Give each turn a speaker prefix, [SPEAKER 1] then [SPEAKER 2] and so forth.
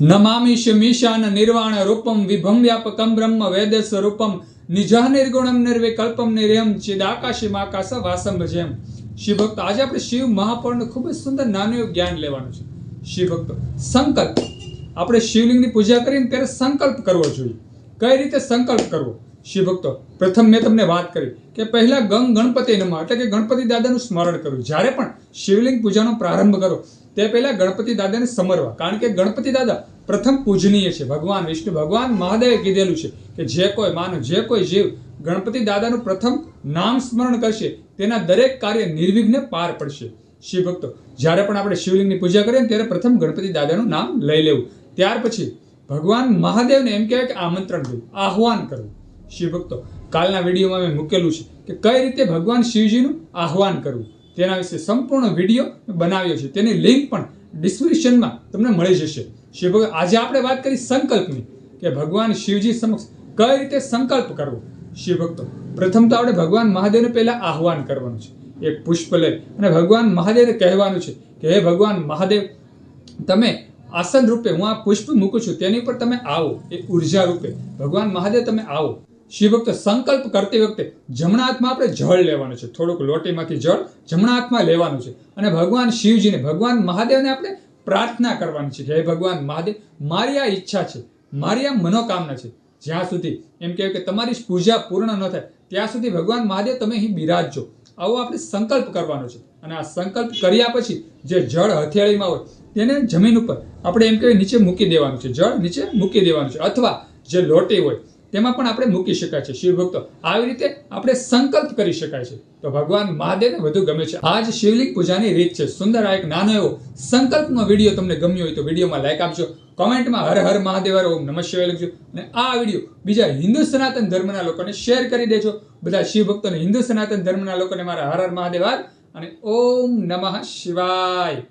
[SPEAKER 1] નમામિ મિશાન નિર્વાણ રૂપમ વિભમ વ્યાપકમ બ્રહ્મ વેદ સ્વરૂપમ નિજા નિર્ગુણમ નિર્વિકલ્પમ નિર્યમ ચિદાકાશી આકાશ વાસમ ભજેમ શિવ ભક્તો આજે આપણે શિવ મહાપૌરનું ખૂબ જ સુંદર નાનું એવું જ્ઞાન લેવાનું છે। શિવ ભક્તો સંકલ્પ આપણે શિવલિંગની પૂજા કરીને ત્યારે સંકલ્પ કરવો જોઈએ। કઈ રીતે સંકલ્પ કરવો? શિવ ભક્તો પ્રથમ મેં તમને વાત કરી કે પહેલા ગંગ ગણપતિ નમઃ, એટલે કે ગણપતિ દાદાનું સ્મરણ કરવું જ્યારે પણ શિવલિંગ પૂજાનો પ્રારંભ કરો તે પહેલા ગણપતિ દાદાને સમરવા. કારણ કે ગણપતિ દાદા પ્રથમ પૂજનીય છે. ભગવાન, વિષ્ણુ ભગવાન, મહાદેવે કીધેલું છે કે જે કોઈ માનો, જે કોઈ જીવ ગણપતિ દાદાનું પ્રથમ નામ સ્મરણ કરશે, તેના દરેક કાર્ય નિર્વિઘ્ને પાર પડશે. શિવ ભક્તો, જ્યારે પણ આપણે શિવલિંગની પૂજા કરીએ ત્યારે પ્રથમ ગણપતિ દાદાનું નામ લઈ લેવું. ત્યાર પછી ભગવાન મહાદેવને એમ કહેવાય કે આમંત્રણ દેવું આહ્વાન કરવું શિવ ભક્તો, કાલના વિડીયોમાં મેં મૂકેલું છે કે કઈ રીતે ભગવાન શિવજીનું આહ્વાન કરવું. તેના વિશે સંપૂર્ણ વીડિયો બનાવ્યો છે. તેની લિંક પણ ડિસ્ક્રિપ્શનમાં તમને મળી જશે. શિવ આજે આપણે વાત કરી સંકલ્પની કે ભગવાન શિવજી સમક્ષ કઈ રીતે સંકલ્પ કરવો? શિવ ભક્તો, પ્રથમ તો આપણે ભગવાન મહાદેવને પહેલાં આહ્વાન કરવાનું છે. એક પુષ્પ લઈ અને ભગવાન મહાદેવને કહેવાનું છે કે, હે ભગવાન મહાદેવ, તમે આસન રૂપે હું આ પુષ્પ મૂકું છું. તેની પર તમે આવો. એ ઊર્જા રૂપે ભગવાન મહાદેવ તમે આવો. શિવ ભક્ત સંકલ્પ કરતી વખતે જમણા હાથમાં આપણે જળ લેવાનું છે. થોડુંક લોટીમાંથી જળ જમણા હાથમાં લેવાનું છે. અને ભગવાન શિવજીને, ભગવાન મહાદેવને આપણે પ્રાર્થના કરવાની છે હે ભગવાન મહાદેવ, મારી આ ઈચ્છા છે, મારી આ મનોકામના છે. જ્યાં સુધી એમ કહેવાય કે તમારી પૂજા પૂર્ણ ન થાય, ત્યાં સુધી ભગવાન મહાદેવ તમે અહીં બિરાજજો આવો આપણે સંકલ્પ કરવાનો છે. અને આ સંકલ્પ કર્યા પછી જે જળ હથિયાળીમાં હોય, તેને જમીન ઉપર આપણે એમ કહેવાય નીચે મૂકી દેવાનું છે. જળ નીચે મૂકી દેવાનું છે. અથવા જે લોટી હોય તેમાં પણ આપણે મૂકી શકાય છે. શિવભક્તો, આવી રીતે આપણે સંકલ્પ કરી શકાય છે. તો ભગવાન મહાદેવને વધુ ગમે છે. આ જ શિવલિંગ પૂજાની રીત છે. સુંદર આ એક નાનો એવો સંકલ્પનો વીડિયો તમને ગમ્યો હોય તો વિડીયોમાં લાઈક આપજો. કોમેન્ટમાં હર હર મહાદેવ ઓમ નમઃ શિવાય લખજો. અને આ વીડિયો બીજા હિન્દુ સનાતન ધર્મના લોકોને શેર કરી દેજો. બધા શિવ ભક્તોને હિન્દુ સનાતન ધર્મના લોકોને મારા હર હર મહાદેવ અને ઓમ નમઃ શિવાય.